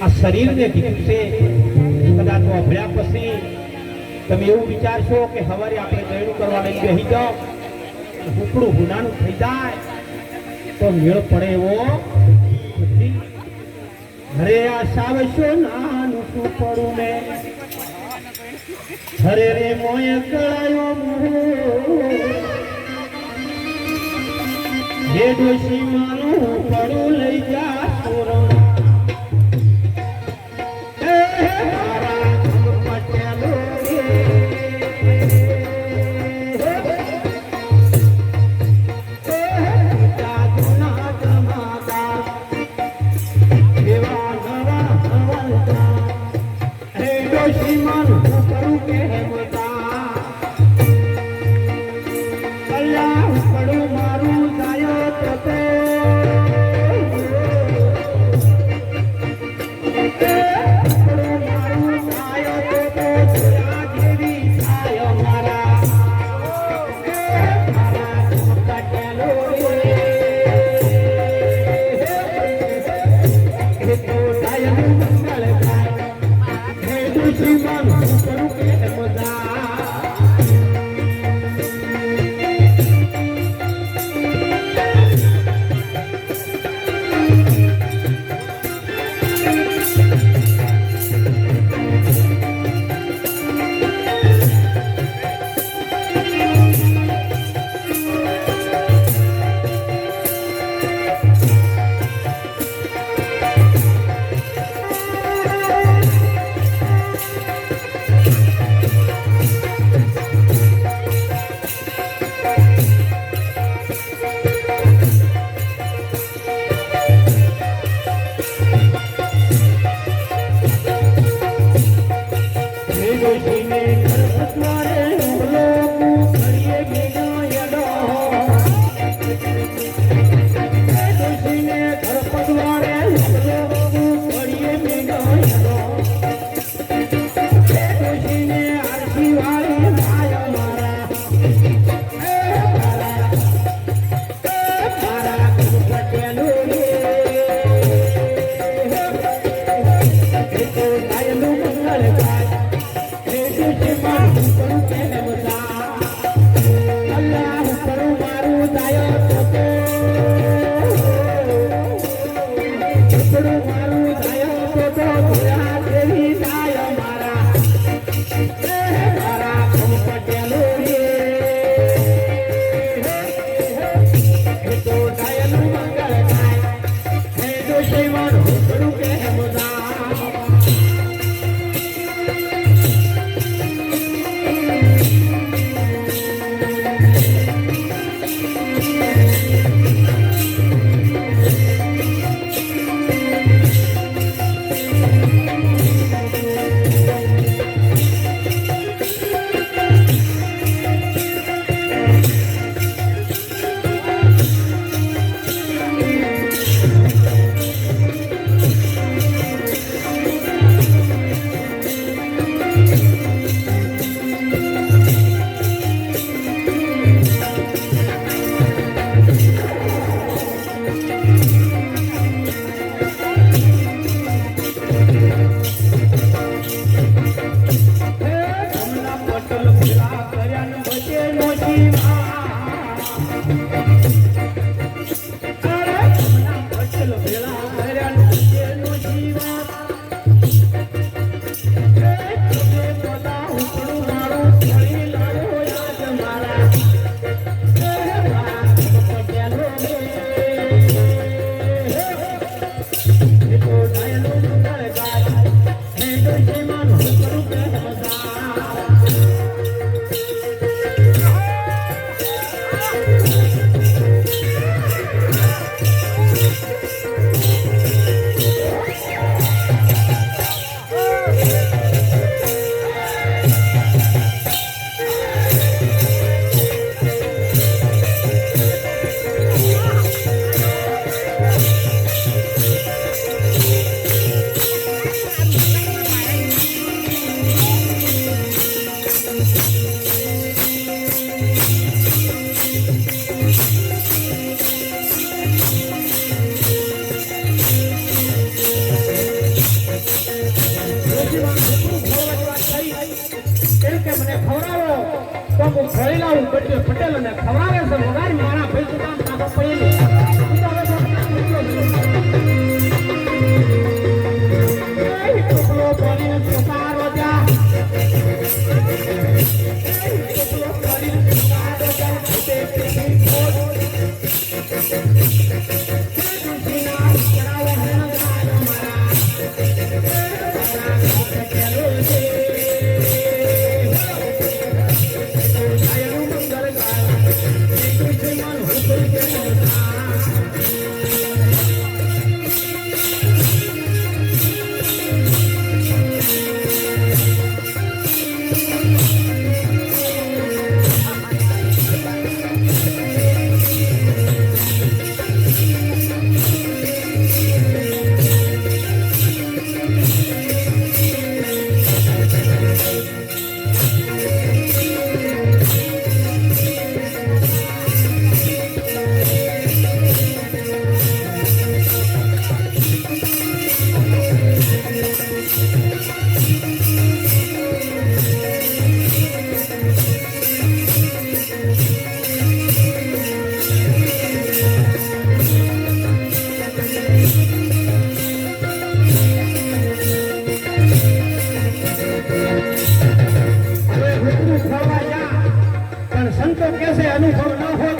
આ શરીરને દીકશે કદાચ અભ્યા પછી તમે એવું વિચારશો કે હવારે આપણે ગયડું કરવા લઈ બેસી જાઓ હુકડું હુનાનું થઈ જાય. તો મેળ પડે એવો અરે આ સાવશો નાનું શું પડું ને હરે રે મોય કળાયો મોહ. હે દોષી માનું not Lo que બટે પટેલ અને ખવડાવે છે. વગાડી મારા ભાઈ કાકો પડેલું से अनुगम न हो